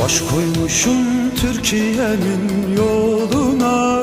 Baş koymuşum Türkiye'nin yoluna.